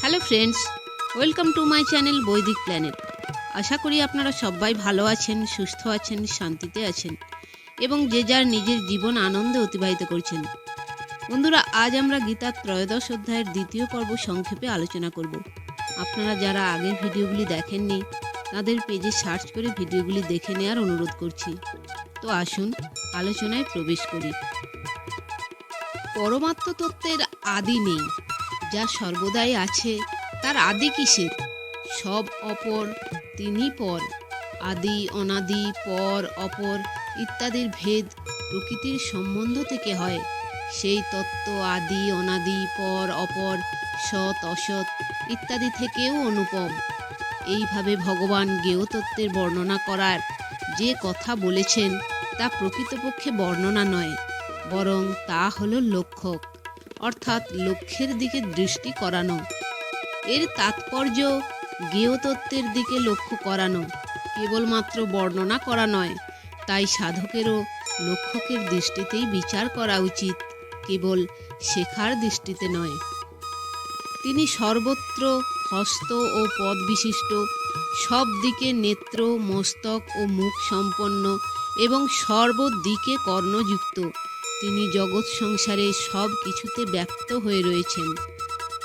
Hello friends welcome to my channel Vaidik Planet আশা করি আপনারা সবাই ভালো আছেন, সুস্থ আছেন, শান্তিতে আছেন এবং যে যার নিজের জীবন আনন্দে অতিবাহিত করছেন। বন্ধুরা, আজ আমরা গীতার ত্রয়োদশ অধ্যায়ের দ্বিতীয় পর্ব সংক্ষেপে আলোচনা করব। আপনারা যারা আগের ভিডিওগুলি দেখেননি তাদের পেজে সার্চ করে ভিডিওগুলি দেখে নেওয়ার অনুরোধ করছি। তো আসুন, আলোচনায় প্রবেশ করি। পরমাত্ম তত্ত্বের আদি নেই। যা সর্বদাই আছে, তার আদি কিসের? সব অপর তিনি পর। আদি, অনাদি, পর, অপর ইত্যাদির ভেদ প্রকৃতির সম্বন্ধ থেকে হয়। সেই তত্ত্ব, আদি, অনাদি, পর, অপর, সৎ, অসৎ ইত্যাদি থেকেও অনুপম। এইভাবে ভগবান জ্ঞেয় তত্ত্বের বর্ণনা করার যে কথা বলেছেন, তা প্রকৃতপক্ষে বর্ণনা নয়, বরং তা হল লক্ষ্যক অর্থাৎ লক্ষ্যের দিকে দৃষ্টি করানো। এর তাৎপর্য জ্ঞেয় তত্ত্বের দিকে লক্ষ্য করানো, কেবলমাত্র বর্ণনা করা নয়, তাই সাধকেরও লক্ষ্যকের দৃষ্টিতেই বিচার করা উচিত, কেবল শেখার দৃষ্টিতে নয়। তিনি সর্বত্র হস্ত ও পদ বিশিষ্ট, সব দিকে নেত্র, মস্তক ও মুখ সম্পন্ন এবং সর্বদিকে কর্ণযুক্ত। তিনি জগৎ সংসারে সব কিছুতে ব্যক্ত হয়ে রয়েছেন।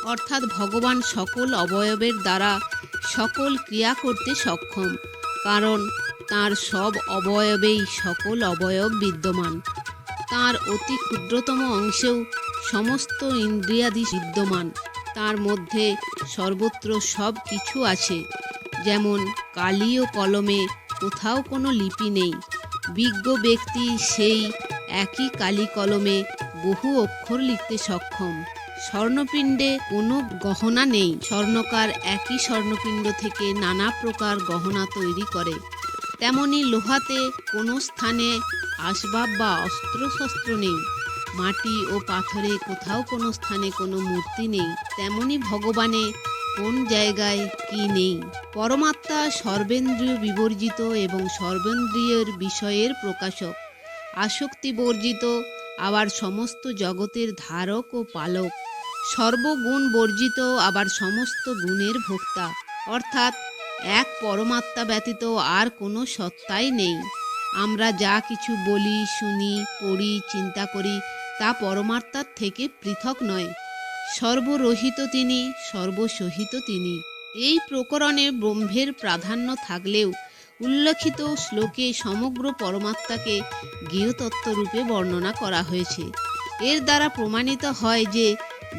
অর্থাৎ ভগবান সকল অবয়বের দ্বারা সকল ক্রিয়া করতে সক্ষম, কারণ তার সব অবয়বেই সকল অবয়ব বিদ্যমান। তার অতি ক্ষুদ্রতম অংশেও সমস্ত ইন্দ্রিয়াদি বিদ্যমান। তার মধ্যে সর্বত্র সব কিছু আছে। যেমন কালি ও কলমে কোথাও কোনো লিপি নেই। বিজ্ঞ ব্যক্তি সেই একই কালি কলমে বহু অক্ষর লিখতে সক্ষম। স্বর্ণপিণ্ডে কোনো গহনা নেই। স্বর্ণকার একই স্বর্ণপিণ্ড থেকে নানা প্রকার গহনা তৈরি করে। তেমনি লোহাতে কোনো স্থানে আসবাব বা অস্ত্রশস্ত্র নেই। মাটি ও পাথরে কোথাও কোনো স্থানে কোনো মূর্তি নেই, তেমনি ভগবানে কোন জায়গায় কি নেই। পরমাত্মা সর্বেন্দ্রিয় বিবর্জিত এবং সর্বেন্দ্রিয়ের বিষয়ের প্রকাশক। আসক্তি বর্জিত, আবার সমস্ত জগতের ধারক ও পালক। সর্বগুণ বর্জিত, আবার সমস্ত গুণের ভোক্তা। অর্থাৎ এক পরমাত্মা ব্যতীত আর কোনো সত্তাই নেই। আমরা যা কিছু বলি, শুনি, পড়ি, চিন্তা করি তা পরমাত্মার থেকে পৃথক নয়। সর্বরহিত তিনি, সর্বসহিত তিনি। এই প্রকরণে ব্রহ্মের প্রাধান্য থাকলেও উল্লেখিত শ্লোকে সমগ্র পরমাত্মাকে গৃহতত্ত্বরূপে বর্ণনা করা হয়েছে। এর দ্বারা প্রমাণিত হয় যে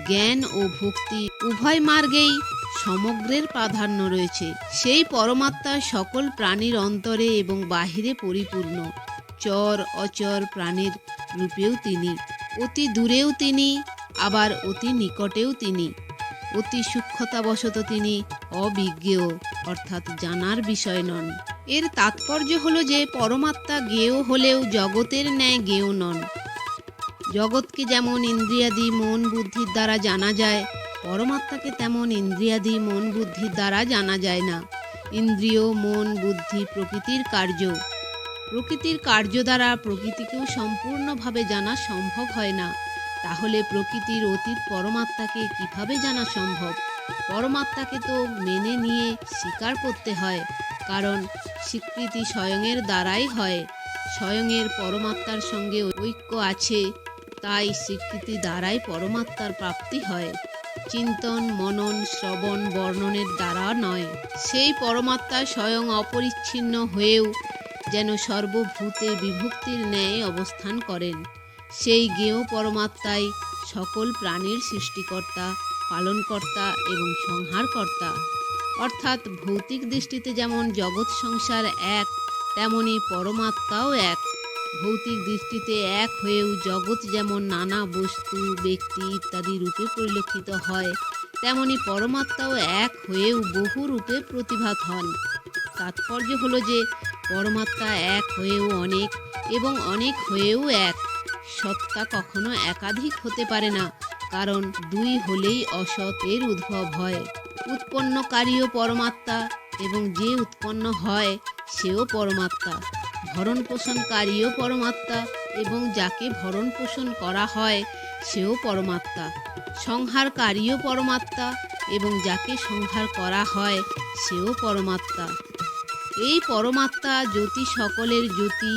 জ্ঞান ও ভক্তি উভয় মার্গেই সমগ্রের প্রাধান্য রয়েছে। সেই পরমাত্মা সকল প্রাণীর অন্তরে এবং বাহিরে পরিপূর্ণ। চর, অচর, প্রাণীর রূপেও তিনি। অতি দূরেও তিনি, আবার অতি নিকটেও তিনি। অতি সূক্ষ্মতাবশত তিনি অবিজ্ঞেয়, অর্থাৎ জানার বিষয় নন। এর তাৎপর্য হল যে পরমাত্মা জ্ঞেয় হলেও জগতের ন্যায় জ্ঞেয় নন। জগৎকে যেমন ইন্দ্রিয়াদি, মন বুদ্ধির দ্বারা জানা যায়, পরমাত্মাকে তেমন ইন্দ্রিয়াদি, মন বুদ্ধির দ্বারা জানা যায় না। ইন্দ্রিয়, মন, বুদ্ধি প্রকৃতির কার্য। প্রকৃতির কার্য দ্বারা প্রকৃতিকেও সম্পূর্ণভাবে জানা সম্ভব হয় না। তাহলে প্রকৃতির অতীত পরমাত্মাকে কীভাবে জানা সম্ভব? পরমাত্মাকে তো মেনে নিয়ে স্বীকার করতে হয়, কারণ স্বীকৃতি স্বয়ংয়ের দ্বারাই হয়। স্বয়ংয়ের পরমাত্মার সঙ্গে ঐক্য আছে, তাই স্বীকৃতি দ্বারাই পরমাত্মার প্রাপ্তি হয়। চিন্তন, মনন, শ্রবণ, বর্ণনের দ্বারা নয়। সেই পরমাত্মা স্বয়ং অপরিচ্ছিন্ন হয়েও যেন সর্বভূতে বিভক্তির ন্যায় অবস্থান করেন। সেই জ্ঞেয় পরমাত্মাই সকল প্রাণীর সৃষ্টিকর্তা, পালনকর্তা এবং সংহারকর্তা। অর্থাৎ ভৌতিক দৃষ্টিতে যেমন জগৎ সংসার এক, তেমনি পরমাত্মাও এক। ভৌতিক দৃষ্টিতে এক হয়েও জগৎ যেমন নানা বস্তু, ব্যক্তি ইত্যাদি রূপে পরিলক্ষিত হয়, তেমনি পরমাত্মাও এক হয়েও বহু রূপে প্রতিভাত হন। তাৎপর্য হলো যে পরমাত্মা এক হয়েও অনেক এবং অনেক হয়েও এক। সত্তা কখনো একাধিক হতে পারে না, কারণ দুই হলেই অসৎ এর উদ্ভব হয়। উৎপন্নকারীও পরমাত্মা এবং যে উৎপন্ন হয়, সেও পরমাত্মা। ভরণ পোষণকারীও পরমাত্মা এবং যাকে ভরণ পোষণ করা হয়, সেও পরমাত্মা। সংহারকারীও পরমাত্মা এবং যাকে সংহার করা হয়, সেও পরমাত্মা। এই পরমাত্মা জ্যোতি সকলের জ্যোতি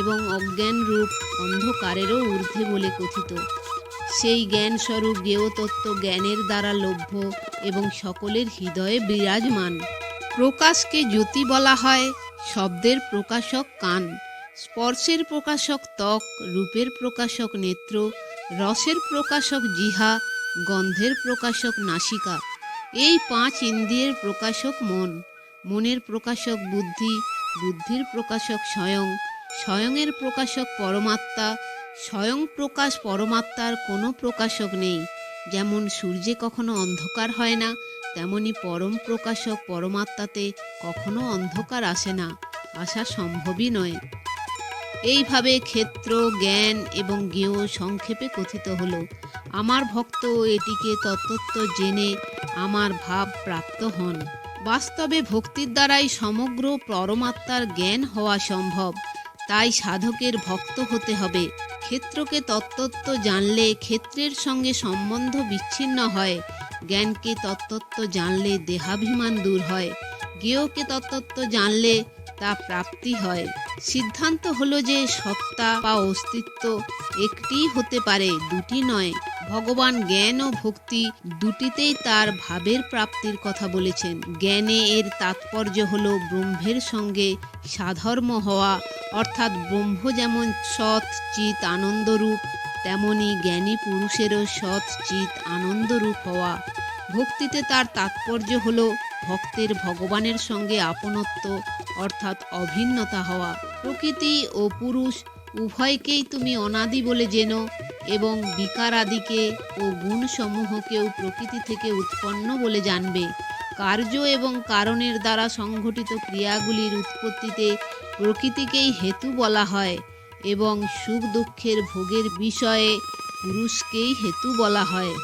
এবং অজ্ঞান রূপ অন্ধকারেরও ঊর্ধ্বে বলে কথিত। সেই জ্ঞান স্বরূপ জ্ঞেয়তত্ত্ব জ্ঞানের দ্বারা লভ্য এবং সকলের হৃদয়ে বিরাজমান। প্রকাশকে জ্যোতি বলা হয়, শব্দের প্রকাশক কান, স্পর্শের প্রকাশক ত্বক, রূপের প্রকাশক নেত্র, রসের প্রকাশক জিহা, গন্ধের প্রকাশক নাসিকা। এই পাঁচ ইন্দ্রিয়ের প্রকাশক মন। মনের প্রকাশক বুদ্ধি, বুদ্ধির প্রকাশক স্বয়ং স্বয়ংয়ের প্রকাশক পরমাত্মা, স্বয়ং প্রকাশ পরমাত্মার কোনো প্রকাশক নেই। যেমন সূর্যে কখনো অন্ধকার হয় না, তেমনি পরম প্রকাশক পরমাত্মাতে কখনো অন্ধকার আসে না, আসা সম্ভবই নয়। এইভাবে ক্ষেত্র, জ্ঞান এবং জ্ঞেয় সংক্ষেপে কথিত হলো। আমার ভক্ত এটিকে তত্ত্বত্ব জেনে আমার ভাব প্রাপ্ত হন। বাস্তবে ভক্তির দ্বারাই সমগ্র পরমাত্মার জ্ঞান হওয়া সম্ভব। তাই সাধকের ভক্ত হতে হবে। ক্ষেত্রকে তত্ত্বত্ব জানলে ক্ষেত্রের সঙ্গে সম্বন্ধ বিচ্ছিন্ন হয়। জ্ঞানকে তত্ত্বত্ব জানলে দেহাভিমান দূর হয়। জ্ঞেয়কে তত্ত্বত্ব জানলে তা প্রাপ্তি হয়। সিদ্ধান্ত হলো যে সত্তা বা অস্তিত্ব একটি হতে পারে, দুটি নয়। ভগবান জ্ঞান ও ভক্তি দুটিতেই তার ভাবের প্রাপ্তির কথা বলেছেন। জ্ঞানে এর তাৎপর্য হল ব্রহ্মের সঙ্গে সাধর্ম হওয়া, অর্থাৎ ব্রহ্ম যেমন সৎ চিত আনন্দরূপ, তেমনি জ্ঞানী পুরুষেরও সৎ চিত আনন্দরূপ হওয়া। ভক্তিতে তার তাৎপর্য হল ভক্তের ভগবানের সঙ্গে আপনত্ব, অর্থাৎ অভিন্নতা হওয়া। প্রকৃতি ও পুরুষ উভয়কেই তুমি অনাদি বলে জেনো। এবং বিকার আদিকে ও গুণসমূহকেও প্রকৃতি থেকে উৎপন্ন বলে জানবে। কার্য এবং কারণের দ্বারা সংঘটিত ক্রিয়াগুলির উৎপত্তিতে প্রকৃতিকেই হেতু বলা হয় এবং সুখ দুঃখের ভোগের বিষয়ে পুরুষকেই হেতু বলা হয়।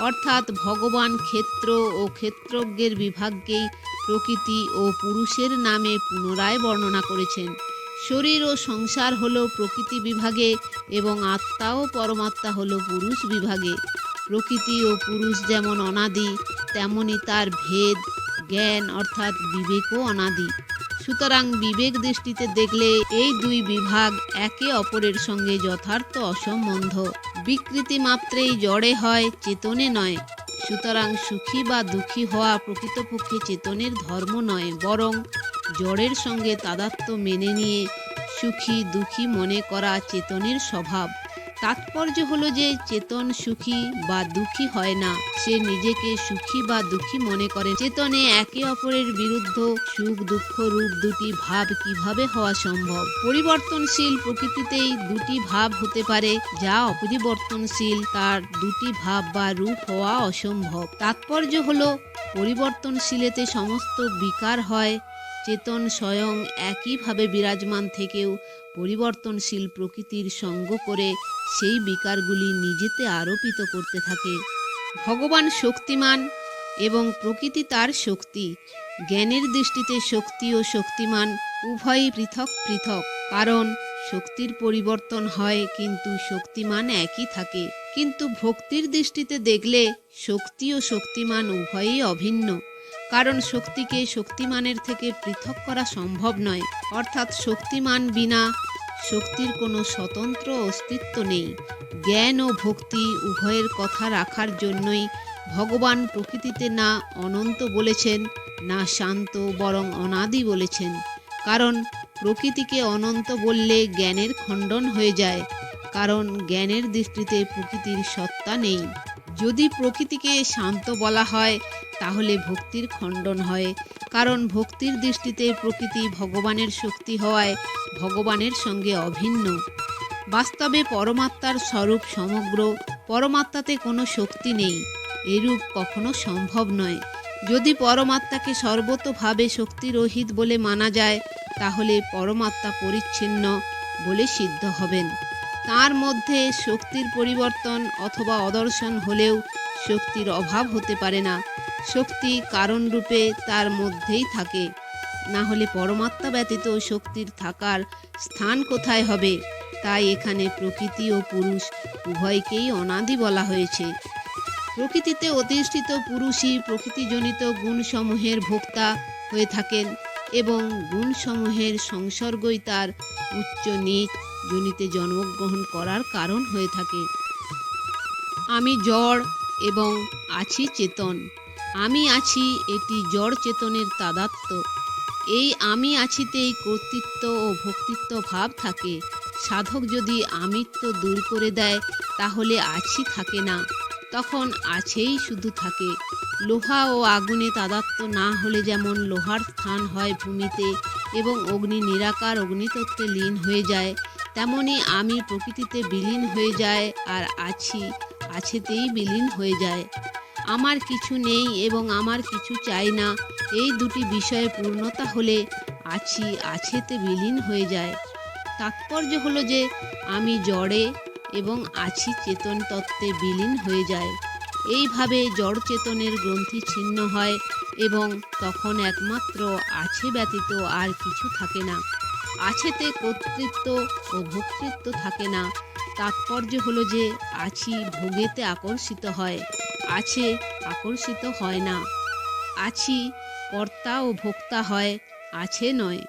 অর্থাৎ ভগবান ক্ষেত্র ও ক্ষেত্রজ্ঞের বিভাগকেই প্রকৃতি ও পুরুষের নামে পুনরায় বর্ণনা করেছেন। শরীর ও সংসার হলো প্রকৃতি বিভাগে এবং আত্মা ও পরমাত্মা হলো পুরুষ বিভাগে। প্রকৃতি ও পুরুষ যেমন অনাদি, তেমনি তার ভেদ, জ্ঞান অর্থাৎ বিবেকও অনাদি। সুতরাং বিবেক দৃষ্টিতে দেখলে এই দুই বিভাগ একে অপরের সঙ্গে যথার্থ অসম্বন্ধ। বিকৃতি মাত্রেই জড়ে হয়, চেতনে নয়। সুতরাং সুখী বা দুঃখী হওয়া প্রকৃতপক্ষে চেতনের ধর্ম নয়, বরং জড়ের সঙ্গে তাদাত্ম্য মেনে নিয়ে সুখী দুঃখী মনে করা চেতনের স্বভাব। তাৎপর্য হলো যে চেতন সুখী বা দুঃখী হয় না। সে নিজেকে সুখী বা দুঃখী মনে করে। চেতনে একে অপরের বিরুদ্ধ সুখ, দুঃখ, রূপ দুটি ভাব কীভাবে হওয়া সম্ভব? পরিবর্তনশীল প্রকৃতিতেই দুটি ভাব হতে পারে, যা অপরিবর্তনশীল তার দুটি ভাব বা রূপ হওয়া অসম্ভব। তাৎপর্য হলো পরিবর্তনশীলেতে সমস্ত বিকার হয়, চেতন স্বয়ং একইভাবে বিরাজমান থেকেও পরিবর্তনশীল প্রকৃতির সঙ্গ করে সেই বিকারগুলি নিজেতে আরোপিত করতে থাকে। ভগবান শক্তিমান এবং প্রকৃতি তার শক্তি। জ্ঞানের দৃষ্টিতে শক্তি ও শক্তিমান উভয়ই পৃথক পৃথক। কারণ শক্তির পরিবর্তন হয়, কিন্তু শক্তিমান একই থাকে। কিন্তু ভক্তির দৃষ্টিতে দেখলে শক্তি ও শক্তিমান উভয়ই অভিন্ন। কারণ শক্তিকে শক্তিমানের থেকে পৃথক করা সম্ভব নয়। অর্থাৎ শক্তিমান বিনা শক্তির কোনো স্বতন্ত্র অস্তিত্ব নেই। জ্ঞান ও ভক্তি উভয়ের কথা রাখার জন্যই ভগবান প্রকৃতিতে না অনন্ত বলেছেন, না শান্ত, বরং অনাদি বলেছেন। কারণ প্রকৃতিকে অনন্ত বললে জ্ঞানের খণ্ডন হয়ে যায়। কারণ জ্ঞানের দৃষ্টিতে প্রকৃতির সত্তা নেই। যদি প্রকৃতিকে শান্ত বলা হয়, তাহলে ভক্তির খণ্ডন হয়। কারণ ভক্তির দৃষ্টিতে প্রকৃতি ভগবানের শক্তি হওয়ায় ভগবানের সঙ্গে অভিন্ন। বাস্তবে পরমাত্মার স্বরূপ সমগ্র পরমাত্মাতে কোনো শক্তি নেই। এরূপ কখনো সম্ভব নয়। যদি পরমাত্মাকে সর্বতোভাবে শক্তিরহিত বলে মানা যায়, তাহলে পরমাত্মা পরিচ্ছিন্ন বলে সিদ্ধ হবেন। তার মধ্যে শক্তির পরিবর্তন অথবা অদর্শন হলেও শক্তির অভাব হতে পারে না। শক্তি কারণরূপে তার মধ্যেই থাকে। না হলে পরমাত্মা ব্যতীত শক্তির থাকার স্থান কোথায় হবে? তাই এখানে প্রকৃতি ও পুরুষ উভয়কেই অনাদি বলা হয়েছে। প্রকৃতিতে অধিষ্ঠিত পুরুষই প্রকৃতিজনিত গুণসমূহের ভোক্তা হয়ে থাকেন এবং গুণসমূহের সংসর্গই তার উচ্চ নিচ। জনিতে জন্মগ্রহণ করার কারণ হয়ে থাকে। আমি জড় এবং আছি চেতন। আমি আছি এটি জড় চেতনের তাদাত্ম্য এই আমি আছিতেই কর্তৃত্ব ও ভক্তিত্ব ভাব থাকে। সাধক যদি আমিত্ব দূর করে দেয়, তাহলে আছি থাকে না। তখন আছেই শুধু থাকে। লোহা ও আগুনে তাদাত্ম্য না হলে যেমন লোহার স্থান হয় ভূমিতে এবং অগ্নি নিরাকার অগ্নিতত্ত্বে লীন হয়ে যায় তেমনি আমি প্রকৃতিতে বিলীন হয়ে যায় আর আছি, আছেতেই বিলীন হয়ে যায়। আমার কিছু নেই এবং আমার কিছু চাই না, এই দুটি বিষয়ে পূর্ণতা হলে আছি, আছেতে বিলীন হয়ে যায়। তাৎপর্য হলো যে, আমি জড়ে এবং আছি চেতন তত্ত্বে বিলীন হয়ে যায়। এইভাবে জড় চেতনের গ্রন্থি ছিন্ন হয় এবং তখন একমাত্র আছে ব্যতীত আর কিছু থাকে না। আছেতে কর্তৃত্ব ও ভোক্তৃত্ব থাকে না। তাৎপর্য হলো যে আছি ভোগেতে আকর্ষিত হয়, আছে আকর্ষিত হয় না। আছি কর্তা ও ভোক্তা হয়, আছে নয়।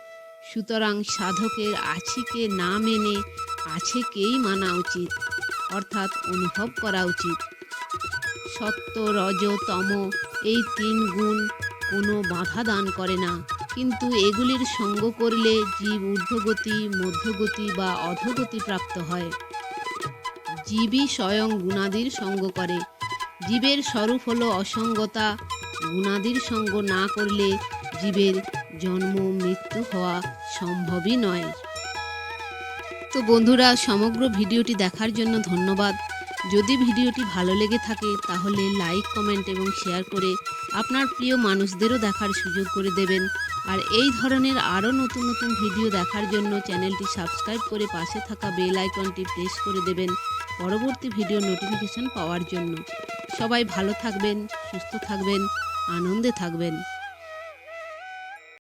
সুতরাং সাধকের আছিকে না মেনে আছেকেই মানা উচিত, অর্থাৎ অনুভব করা উচিত। সত্য, রজ, তম এই তিন গুণ কোনো বাধা দান করে না। কিন্তু এগুলির সঙ্গ করলে জীব ঊর্ধ্বগতি, মধ্যগতি বা অধোগতি প্রাপ্ত হয়। জীবই স্বয়ং গুণাদির সঙ্গ করে। জীবের স্বরূপ হলো অসঙ্গতা। গুণাদির সঙ্গ না করলে জীবের জন্ম, মৃত্যু হওয়া সম্ভবই নয়। তো বন্ধুরা, সমগ্র ভিডিওটি দেখার জন্য ধন্যবাদ। যদি ভিডিওটি ভালো লেগে থাকে, তাহলে লাইক, কমেন্ট এবং শেয়ার করে আপনার প্রিয় মানুষদেরও দেখার সুযোগ করে দেবেন। আর এই ধরনের আরও নতুন নতুন ভিডিও দেখার জন্য চ্যানেলটি সাবস্ক্রাইব করে পাশে থাকা বেল আইকনটি প্রেস করে দেবেন পরবর্তী ভিডিও নোটিফিকেশন পাওয়ার জন্য। সবাই ভালো থাকবেন, সুস্থ থাকবেন, আনন্দে থাকবেন।